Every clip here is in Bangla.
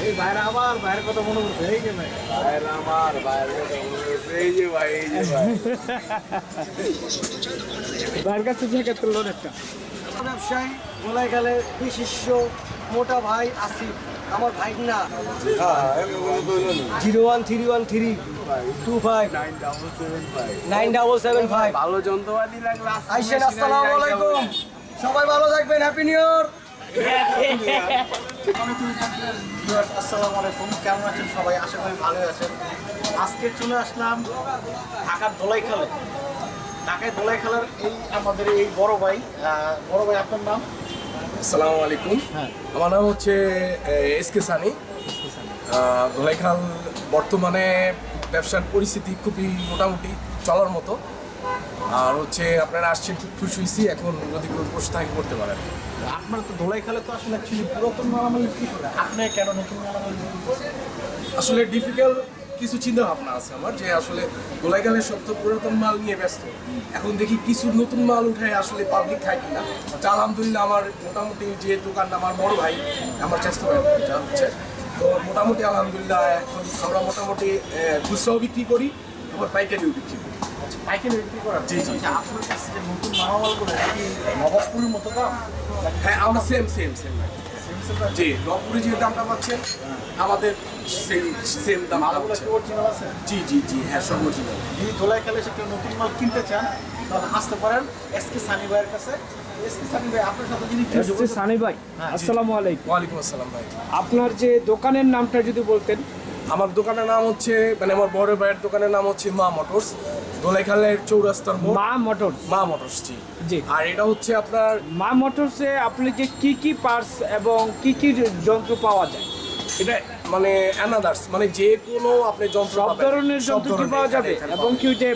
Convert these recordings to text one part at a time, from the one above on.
এই ভাইরা আবার ভাইয়ের কথা মনে করছে এই যে ভাই। ভাইয়ের আমার ভাইয়ের কথা মনে হচ্ছে, এই যে ভাই এই যে ভাই ভাইয়ের কাছে থেকে তুললো একটা ব্যবসায়ী গেলে বিশিষ্ট মোটা ভাই আসিফ আমার ভাই না হ্যাঁ zero one three one three two five. Nine double seven five ভালো যন্ত্রপাতি লাগলে আইসেন আসসালামু আলাইকুম। সবাই ভালো থাকবেন হ্যাপি নিউ ইয়ার আসসালামু আলাইকুম। কেমন আছেন সবাই? আশা করি ভালো আছেন। আজকে চলে আসলাম ঢাকার দোলাইখালে। ঢাকায় দোলাইখালার এই আমাদের এই বড় ভাই বড় ভাই আপনার নাম? আসসালামু আলাইকুম। আমার নাম হচ্ছে এস কে সানি। ধোলাইখাল বর্তমানে ব্যবসার পরিস্থিতি খুবই মোটামুটি চলার মতো। আর হচ্ছে আপনারা আসছেন খুব খুশি হয়েছি। এখন যদি কেউ প্রশ্ন থাকে করতে পারেন। আপনার তো দোলাইখালে তো আসলে অ্যাকচুয়ালি পুরাতন মালামাল আপনি কেন নতুন মালামাল আসলে ডিফিকাল্ট কিছু চিন্তা ভাবনা আছে আমার যে আসলে গোলাইগালের সব তো পুরাতন মাল নিয়ে ব্যস্ত। এখন দেখি কিছু নতুন মাল উঠায় আসলে পাবলিক খায় কিনা। তা আলহামদুলিল্লাহ আমার মোটামুটি যে দোকান আমার বড় ভাই আমার চেষ্টা ভাই এটা হচ্ছে। তো মোটামুটি আলহামদুলিল্লাহ এখন আমরা মোটামুটি খুচরাও বিক্রি করি আবার পাইকারিও বিক্রি করি। আচ্ছা, পাইকারি বিক্রি জি, জি। আচ্ছা, আপনার কাছে যে নতুন মালামালগুলো এটা কি নবাবপুরের মতো দাম? হ্যাঁ আমরা সেম সেম সেম জি রংপুরে যে দামটা পাচ্ছেন আমাদের সেই সেম দাম অরিজিনাল আছে? জি জি জি হ্যাঁ সব original। যদি দোলাইখালে খেলে কেউ নতুন মাল কিনতে চান তাহলে আসতে পারেন এস কে সানি ভাইয়ের কাছে। এস কে সানি ভাই আপনার সাথে যিনি এসছে সানি ভাই আসসালামু আলাইকুম। আসসালাম ভাই। আপনার যে দোকানের নামটা যদি বলতেন। আমার দোকানের নাম হচ্ছে মানে আমার বড় ভাইয়ের দোকানের নাম হচ্ছে মা মোটরস দোলাইখালের চৌরাস্তার মোড়। মা মোটরস? মা মোটরস জি। জি। আর এটা হচ্ছে আপনার মা মোটরসে আপনি যে কি কি পার্টস এবং কি কি যন্ত্র পাওয়া যায়? এটা মানে অ্যানাদার্স মানে যে কোনো আপনি যন্ত্র সব ধরনের যন্ত্র কি পাওয়া যাবে এবং কি যে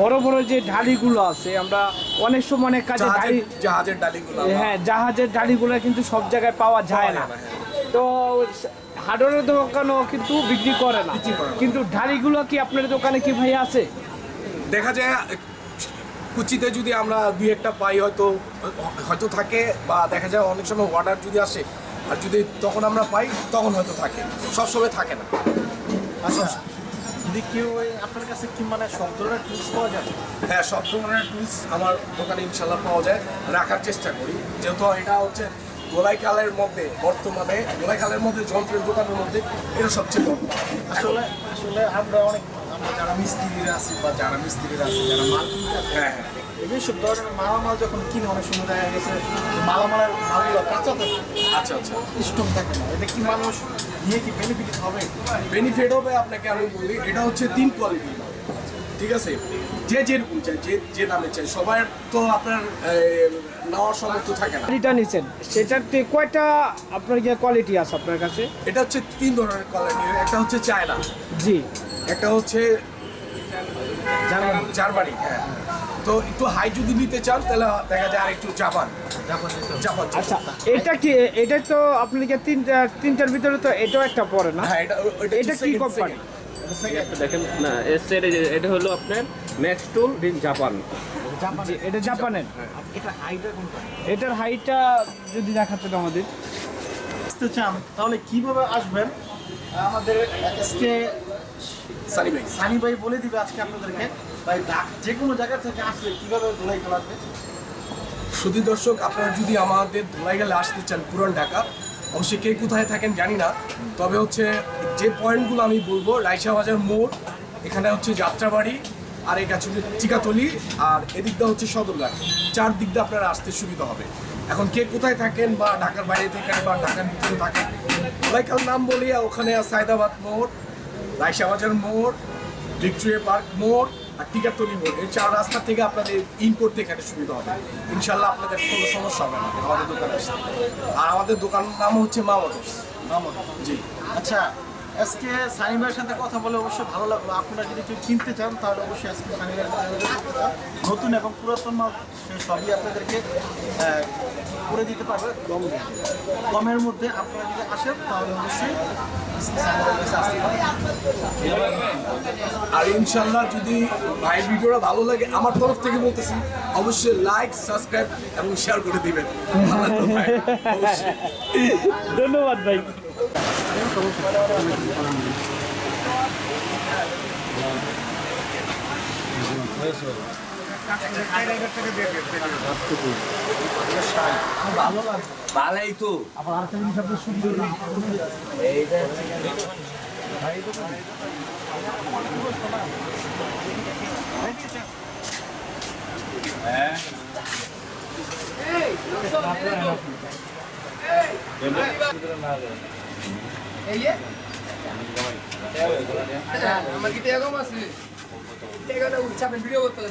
বড় বড় যে ঢালিগুলো আছে আমরা অনেক সময় অনেক কাজে ঢালি জাহাজের ডালিগুলো হ্যাঁ জাহাজের ডালিগুলো কিন্তু সব জায়গায় পাওয়া যায় না। পাওয়া যায় না, তো হার্ডওয়ারের দোকানও কিন্তু বিক্রি করে না। কিন্তু ঢালিগুলো কি আপনার দোকানে কি ভাই আছে? দেখা যায় কুচিতে যদি আমরা দুই একটা পাই হয়তো হয়তো থাকে বা দেখা যায় অনেক সময় অর্ডার যদি আসে আর যদি তখন আমরা পাই তখন হয়তো থাকে। সবসময় থাকে না। আচ্ছা যদি কেউ আপনার কাছে কি মানে সব ধরনের টুলস পাওয়া যায়? হ্যাঁ সব ধরনের টুলস আমার দোকানে ইনশাল্লাহ পাওয়া যায়। রাখার চেষ্টা করি। যেহেতু এটা হচ্ছে গোলাইকালের মধ্যে বর্তমানে গোলাইকালের মধ্যে যন্ত্রের দোকানের মধ্যে এটা সবচেয়ে বড়। আসলে আসলে আমরা অনেক আমরা যারা মিস্ত্রিরা আছি বা যারা মিস্ত্রিরা আছে যারা মাল হ্যাঁ হ্যাঁ। সব ধরনের মালামাল যখন কিনে অনেক সময় দেখা গেছে মালামালের মালগুলো কাঁচা থাকে আচ্ছা আচ্ছা। স্টক থাকে না। এটা কি মানুষ নিয়ে কি বেনিফিট হবে? বেনিফিট হবে আপনাকে আমি বলি এটা হচ্ছে তিন কোয়ালিটি ঠিক আছে? যে যেরকম চাই যে যে নামে চাই সবার তো আপনার নেওয়ার সামর্থ্য থাকে না। যেটা নিছেন। সেটাতে কয়টা আপনার ইয়ে কোয়ালিটি আছে আপনার কাছে? এটা হচ্ছে তিন ধরনের কোয়ালিটি একটা হচ্ছে চায়না জি। একটা হচ্ছে জার্মানি। জার্মানি হ্যাঁ। তো একটু হাই যদি নিতে চান তাহলে দেখা যায় আর একটু জাপান জাপান আচ্ছা এটা কি এটা তো আপনাকে তিনটা তিনটার ভিতরে তো এটাও একটা পড়ে না? হ্যাঁ এটা এটা কি কোম্পানি। দেখেন না এসের এটা হলো আপনার ম্যাক্স টুল ইন জাপান জাপানি এটা জাপানের এটা হাইড্রা এটার হাইটটা যদি দেখাতেন আমাদের। আসতে চান তাহলে কীভাবে আসবেন? আমাদের আজকে সানি ভাই। সানি ভাই বলে দিবে আজকে আপনাদেরকে। ভাই যে কোনো জায়গা থেকে আসলে কীভাবে ধুলাই খেলা আসবে শুধু দর্শক আপনারা যদি আমাদের ধুলাই গেলে আসতে চান পুরান ঢাকা অবশ্যই কে কোথায় থাকেন জানি না। তবে হচ্ছে যে পয়েন্টগুলো আমি বলব রাইসা বাজার মোড়, এখানে হচ্ছে যাত্রাবাড়ি, আর এটা হচ্ছে চিকাতলি, আর এদিকটা হচ্ছে সদরঘাট। চার দিয়ে আপনারা আসতে সুবিধা হবে। এখন কে কোথায় থাকেন বা ঢাকার বাইরে থাকেন বা ঢাকার ভিতরে থাকেন ধুলাইখাল নাম বলি ওখানে সায়দাবাদ মোড় রাইসা বাজার মোড়, ভিক্টোরিয়া পার্ক মোড় আর টিকাতলি মোড় এই চার রাস্তা থেকে আপনাদের ইন করতে এখানে সুবিধা হবে। ইনশাল্লাহ আপনাদের কোনো সমস্যা হবে না, আমাদের দোকানে আসতে আর আমাদের দোকান নাম হচ্ছে মা মোটরস জি। আচ্ছা আজকে সানি ভাইয়ের সাথে কথা বলে অবশ্যই ভালো লাগল। আপনারা যদি কেউ কিনতে চান, তাহলে অবশ্যই আজকে সানি ভাইয়ের নতুন এবং পুরাতন মাল সবই আপনাদেরকে করে দিতে পারবে কম কমের মধ্যে আপনারা যদি আসেন তাহলে অবশ্যই আর ইনশাল্লাহ যদি ভাই ভিডিওটা ভালো লাগে আমার তরফ থেকে বলতেছি অবশ্যই লাইক সাবস্ক্রাইব এবং শেয়ার করে দিবেন। ভালো লাগল ভাই, অবশ্যই। ধন্যবাদ ভাই ভালোই তো আমার কি কম আছে টাকাটা চাপেন ভিডিও করতে হবে